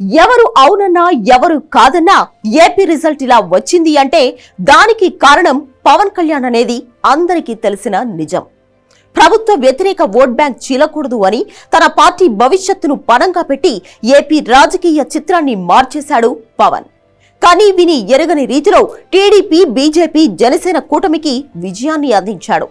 ఎవరు అవునన్నా ఎవరు కాదన్నా ఏపీ రిజల్ట్ ఇలా వచ్చింది అంటే దానికి కారణం పవన్ కళ్యాణ్ అనేది అందరికీ తెలిసిన నిజం. ప్రభుత్వ వ్యతిరేక ఓట్ బ్యాంక్ చీలకూడదు అని తన పార్టీ భవిష్యత్తును పణంగా పెట్టి ఏపీ రాజకీయ చిత్రాన్ని మార్చేశాడు పవన్. కానీ విని ఎరగని రీతిలో టీడీపీ బీజేపీ జనసేన కూటమికి విజయాన్ని అందించాడు.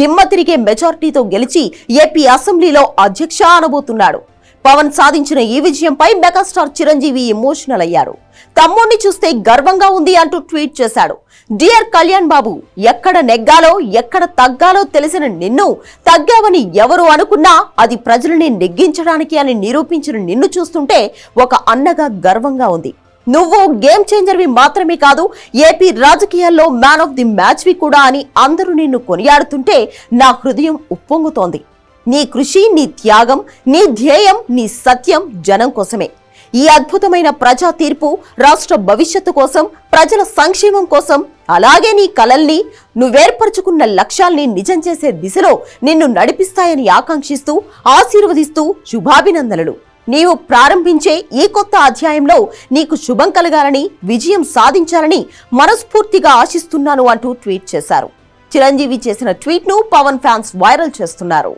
దిమ్మ తిరిగే మెజార్టీతో గెలిచి ఏపీ అసెంబ్లీలో అధ్యక్ష అనబోతున్నాడు. పవన్ సాధించిన ఈ విజయంపై మెగాస్టార్ చిరంజీవి ఎమోషనల్ అయ్యారు. తమ్ముణ్ణి చూస్తే గర్వంగా ఉంది అంటూ ట్వీట్ చేశాడు. డియర్ కళ్యాణ్ బాబు ఎక్కడ నెగ్గాలో ఎక్కడ తగ్గాలో తెలిసిన నిన్ను తగ్గావని ఎవరు అనుకున్నా అది ప్రజల్ని నెగ్గించడానికి అని నిరూపించిన నిన్ను చూస్తుంటే ఒక అన్నగా గర్వంగా ఉంది. నువ్వు గేమ్ చేంజర్వి మాత్రమే కాదు ఏపీ రాజకీయాల్లో మ్యాన్ ఆఫ్ ది మ్యాచ్వి కూడా అని అందరూ నిన్ను కొనియాడుతుంటే నా హృదయం ఉప్పొంగుతోంది. నీ కృషి నీ త్యాగం నీ ధ్యేయం నీ సత్యం జనం కోసమే. ఈ అద్భుతమైన ప్రజా తీర్పు రాష్ట్ర భవిష్యత్తు కోసం ప్రజల సంక్షేమం కోసం అలాగే నీ కలల్ని నువ్వేర్పరచుకున్న లక్ష్యాల్ని నిజం చేసే దిశలో నిన్ను నడిపిస్తాయని ఆకాంక్షిస్తూ ఆశీర్వదిస్తూ శుభాభినందనలు. నీవు ప్రారంభించే ఈ కొత్త అధ్యాయంలో నీకు శుభం కలగాలని విజయం సాధించాలని మనస్ఫూర్తిగా ఆశిస్తున్నాను అంటూ ట్వీట్ చేశారు. చిరంజీవి చేసిన ట్వీట్ను పవన్ ఫ్యాన్స్ వైరల్ చేస్తున్నారు.